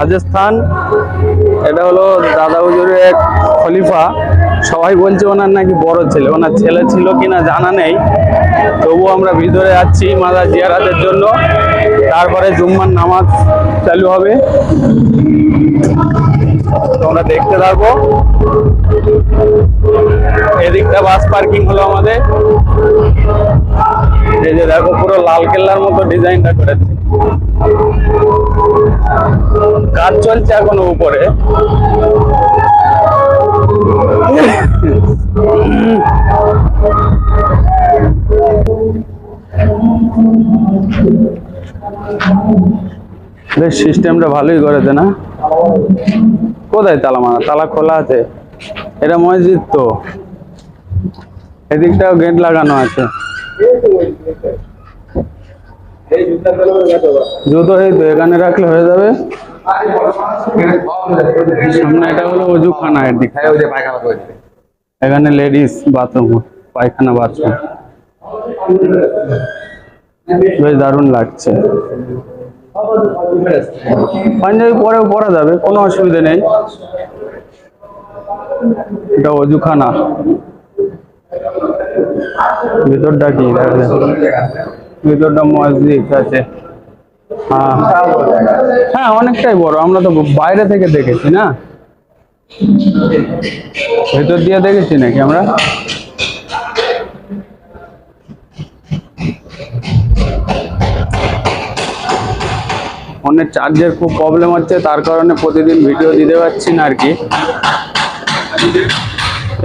রাজস্থান, এটা হলো দাদা হুজুরের এক খলিফা। সবাই বলছে ওনার নাকি বড় ছেলে, ওনার ছেলে ছিল কিনা জানা নেই। তবু আমরা ভিতরে যাচ্ছি মাদার জিয়ারাতের জন্য। তারপরে জুম্মার নামাজ চালু হবে। তোমরা দেখতে থাকব এদিকটা বাস পার্কিং হলো আমাদের। এই যে দেখো পুরো লাল কেল্লার মতো ডিজাইনটা করেছে। কাজ চলছে এখনও উপরে। বেশ, সিস্টেমটা ভালোই করেছে না? কোথায় তালা মারা? তালা খোলা আছে? এটা মসজিদ তো। এদিকটাও গেট লাগানো আছে। জুতো এই তো, এখানে রাখলে হয়ে যাবে। সামনে এটা হলো অজুখানা এদিক। এখানে লেডিস বাথরুম পায়খানা বাথরুম বেশ দারুণ লাগছে। পাঞ্জাবি পরেও পরা যাবে, কোনো অসুবিধা নেই। এটা অজুখানা। ভিতরটা কি? দেখা যায়? ভিতরটা মসজিদ আছে। হ্যাঁ। হ্যাঁ অনেকটাই বড়। আমরা তো বাইরে থেকে দেখেছি না? ভেতর দিয়ে দেখেছি নাকি আমরা? ফোনের চার্জের খুব প্রবলেম হচ্ছে, তার কারণে প্রতিদিন ভিডিও দিতে পারছি না আর কি।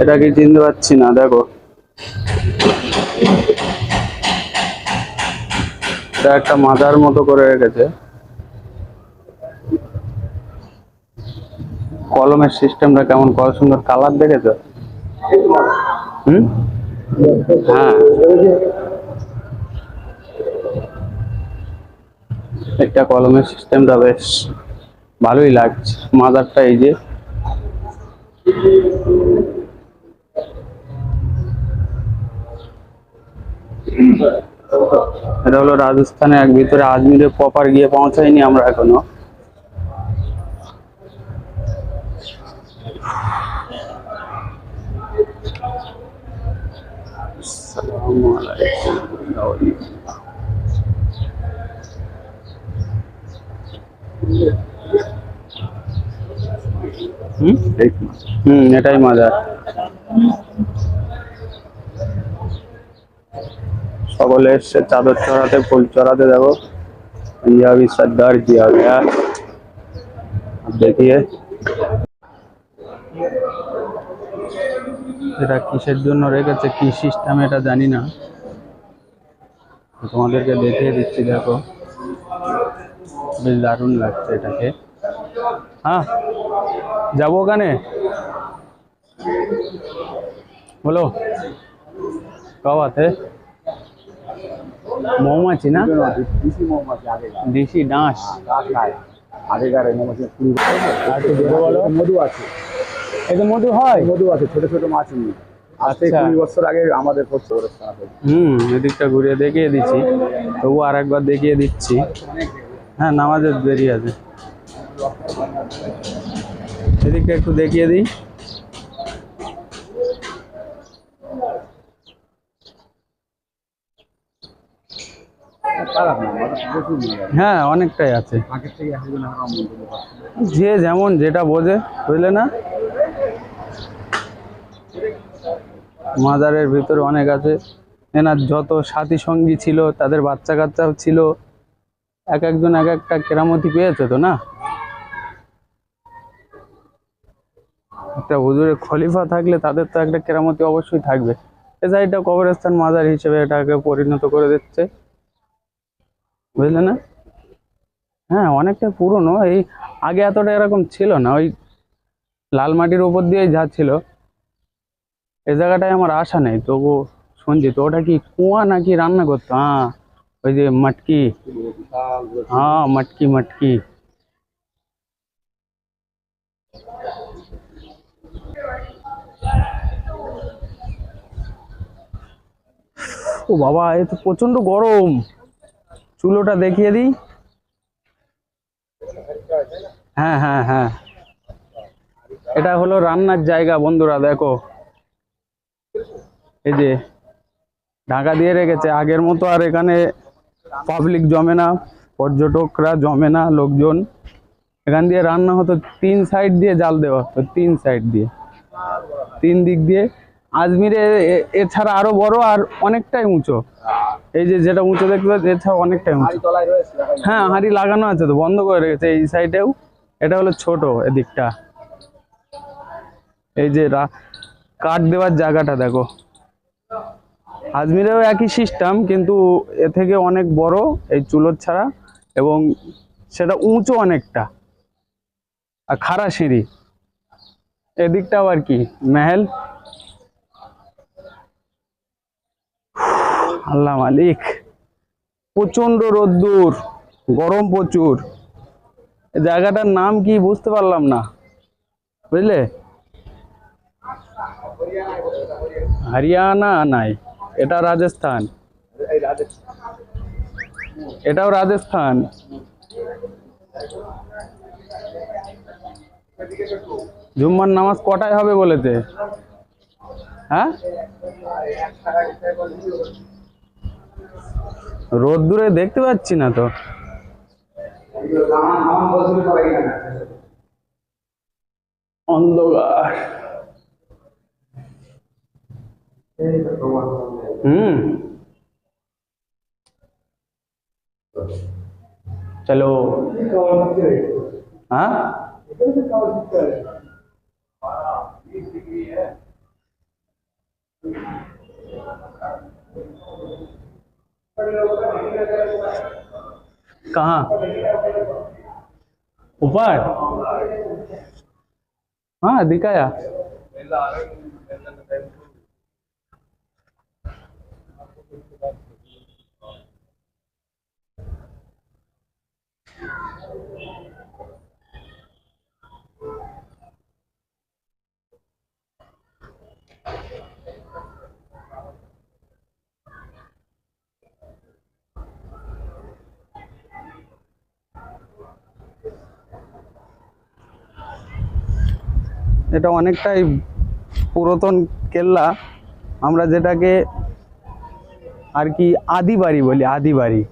এটা কি চিনতে পারছি না, দেখো। এটা একটা মাথার মতো করে রেখেছে। কলমের সিস্টেমটা কেমন? কত সুন্দর কালার দেখেছ? হ্যাঁ। একটা কলমের সিস্টেমটা বেশ ভালোই লাগছে। মাদারটা এই যে। এটা হলো রাজস্থানে এক ভিতরে আজমিরে প্রপার গিয়ে পৌঁছাইনি আমরা এখনও। হুম? হুম এটাই মাজার। সকলে এসছে চাদর চড়াতে ফুল চড়াতে যাবো पंजाबी सरदार किया गया अब देखिए এটা কিসের জন্য রেখেছে কি সিস্টেম এটা জানি না তো তোমাদেরকে দেখিয়ে দিচ্ছি দেখো বেশ দারুণ লাগছে এটাকে হ্যাঁ যাবো ওখানে বলো কব আছে মৌমাছি না? দেশি ডাঁশ। আগেকার মৌমাছি কুড়ি। মধু আছে। এতে মধু হয়? মধু আছে ছোট ছোট মাছ নিয়ে আজ থেকে আচ্ছা। কুড়ি বছর আগে আমাদের করছে হুম এদিকটা ঘুরিয়ে দেখিয়ে দিচ্ছি। তবু আর একবার দেখিয়ে দিচ্ছি। হ্যাঁ নামাজের দেরি আছে। এদিকটা একটু দেখিয়ে দিই খারাপ না আমাদের প্রচুর মজা হ্যাঁ অনেকটাই আছে। যে যেমন যেটা বোঝে বুঝলে না? মাজারের ভিতরে অনেক আছে। এনার যত সাথী সঙ্গী ছিল তাদের বাচ্চা কাচ্চাও ছিল। এক একজন এক একটা কেরামতি পেয়েছে তো না? একটা হুজুরের খলিফা থাকলে তাদের তো একটা কেরামতি অবশ্যই থাকবে। এ সাইডটা কবরস্থান মাজার হিসেবে এটাকে পরিণত করে দিচ্ছে। বুঝলে না? হ্যাঁ অনেকটা পুরনো। এই আগে এতটা এরকম ছিল না। ওই লাল মাটির উপর দিয়েই যাচ্ছিল এই জায়গাটায় আমার আশা নেই। তবু শুনছি তো ওটা কি কুয়া নাকি রান্না করতো? হ্যাঁ ওই যে মটকি। হ্যাঁ মটকি মটকি। ও বাবা, এ তো প্রচণ্ড গরম। চুলোটা দেখিয়ে দিই। হ্যাঁ হ্যাঁ হ্যাঁ। এটা হলো রান্নার জায়গা বন্ধুরা, দেখো। এই যে ঢাকা দিয়ে রেখেছে, আগের মতো আর এখানে পাবলিক জমে না, পর্যটকরা জমে না, লোকজন। এখান দিয়ে রান্না হতো তিন সাইড দিয়ে জাল দেওয়া হতো, তিন সাইড দিয়ে। তিন দিক দিয়ে। আজমিরে এছাড়া আরও বড় আর অনেকটাই উঁচু। এই যে যেটা উঁচু দেখতে এছাড়া অনেকটাই উঁচু। হ্যাঁ হাঁড়ি লাগানো আছে তো বন্ধ করে রেখেছে। এই সাইডেও এটা হলো ছোট এদিকটা। এই যে কাঠ দেওয়ার জায়গাটা দেখো। আজমিরেও একই সিস্টেম কিন্তু এ থেকে অনেক বড় এই চুলোর ছাড়া এবং সেটা উঁচু অনেকটা। আর খাড়া সিঁড়ি। এদিকটাও আর কি মেহেল। আল্লাহ মালিক। প্রচণ্ড রোদ্দুর, গরম প্রচুর। জায়গাটার নাম কি বুঝতে পারলাম না। বুঝলে? হরিয়ানা নাই, এটা রাজস্থান রাজস্থান। এটাও রাজস্থান। জুম্মার নামাজ কটায় হবে বলেছে? হ্যাঁ? রোদ্দুরে দেখতে পাচ্ছি না তো। অন্ধকার। হুম। চলো। हाँ कहाँ? ऊपर। हाँ दिखाया। এটা অনেকটাই পুরাতন কেল্লা। আমরা যেটাকে আর কি আদি বাড়ি বলি আদি বাড়ি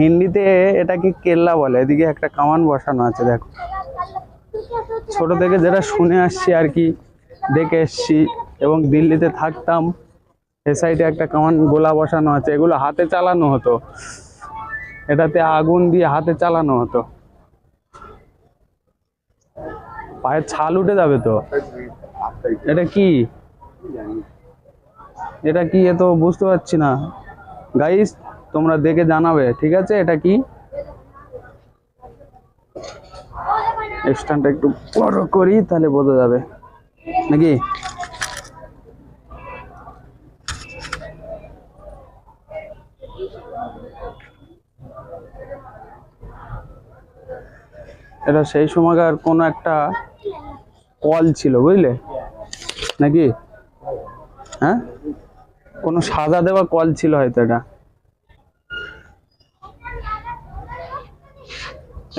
হিন্দিতে এটাকে কেল্লা বলে, এদিকে একটা কামান বসানো আছে, দেখো। ছোট থেকে যেটা শুনে আসছি আর কি, দেখে এসছি এবং দিল্লিতে থাকতাম, এ সাইডে একটা কামান গোলা বসানো আছে, এগুলো হাতে চালানো হতো। এটাতে আগুন দিয়ে হাতে চালানো হতো। পায়ের ছাল উঠে যাবে তো? এটা কি? এটা কি এ তো বুঝতে পারছি না। গাইস তোমরা দেখে জানাবে, ঠিক আছে? এটা কি? স্ট্যান্ডটা একটু বড় করি, তাহলে বোঝা যাবে। নাকি? এটা সেই সময়কার কোনো একটা কল ছিল বুঝলে? নাকি? হ্যাঁ? কোনো সাদা দেওয়া কল ছিল হয়তো এটা।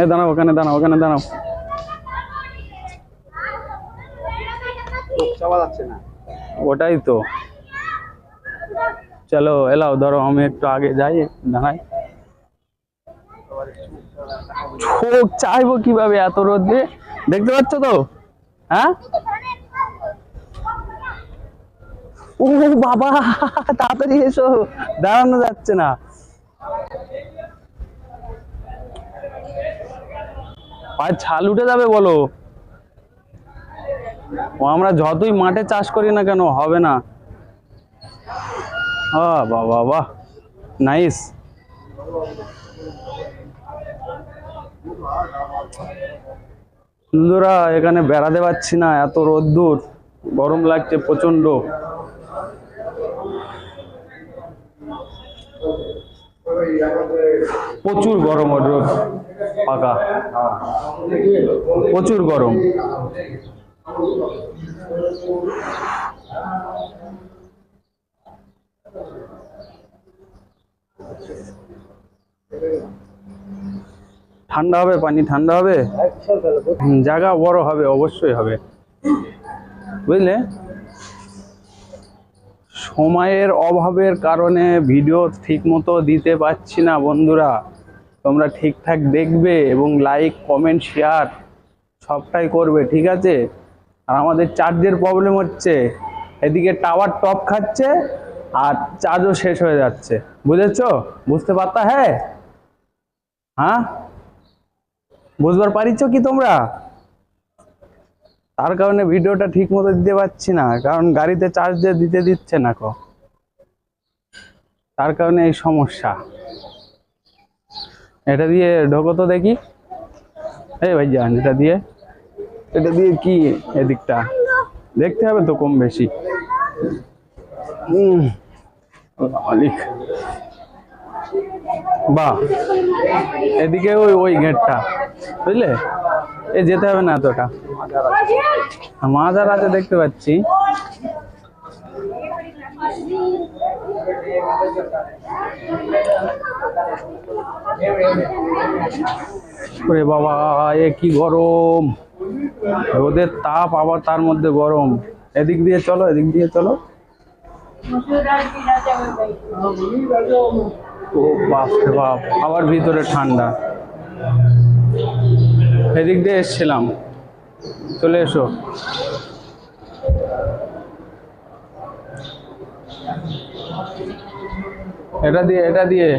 এ দাঁড়াও ওখানে দাঁড়াও ওখানে দাঁড়াও। ওটাই তো। চলো এলাও ধরো আমি একটু আগে যাই দাঁড়াই। চোখ চাইব কীভাবে এত রোদে? দেখতে পাচ্ছ তো? হ্যাঁ? ও বাবা, তাড়াতাড়ি এসো। দাঁড়ানো যাচ্ছে না। পায়ের ছাল উঠে যাবে বলো। ও, আমরা যতই মাঠে চাষ করি না কেন, হবে না। বাবা, বাহ। নাইস। বন্ধুরা, এখানে বেড়াতে পারছি না, এত রোদ্দুর, গরম লাগছে প্রচণ্ড প্রচুর গরম রোদ, পাকা। প্রচুর গরম। ঠান্ডা হবে, পানি ঠান্ডা হবে? জায়গা বড় হবে, অবশ্যই হবে। বুঝলে? সময়ের অভাবের কারণে ভিডিও ঠিক মতো দিতে পারছি না, বন্ধুরা। তোমরা ঠিকঠাক দেখবে এবং লাইক কমেন্ট শেয়ার সবটাই করবে, ঠিক আছে? আর আমাদের চার্জের প্রবলেম হচ্ছে। এদিকে টাওয়ার টপ খাচ্ছে আর চার্জও শেষ হয়ে যাচ্ছে। বুঝেছ? বুঝতে পারতা হ্যাঁ? হ্যাঁ? বুঝবার পারিছ কি তোমরা? তার কারণে ভিডিওটা ঠিক মতো দিতে পারছি না কারণ গাড়িতে চার্জ দিয়ে দিতে দিচ্ছে না কো। তার কারণে এই সমস্যা। এটা দিয়ে ঢোকো তো দেখি। এই ভাই যান এটা দিয়ে। এটা দিয়ে কি এদিকটা? দেখতে হবে তো কম বেশি। উম, বাহ। এদিকে ওই ওই গেটটা, বুঝলে? এ যেতে হবে না এতটা। মাজার আছে দেখতে পাচ্ছি। বাবা, এ কি গরম। রোদের তাপ আবার তার মধ্যে গরম। এদিক দিয়ে চলো, এদিক দিয়ে চলো। ও বাপ রে বাপ, আবার ভিতরে ঠান্ডা। এদিক দিয়ে এসছিলাম। চলে এসো। এটা দিয়ে এটা দিয়ে।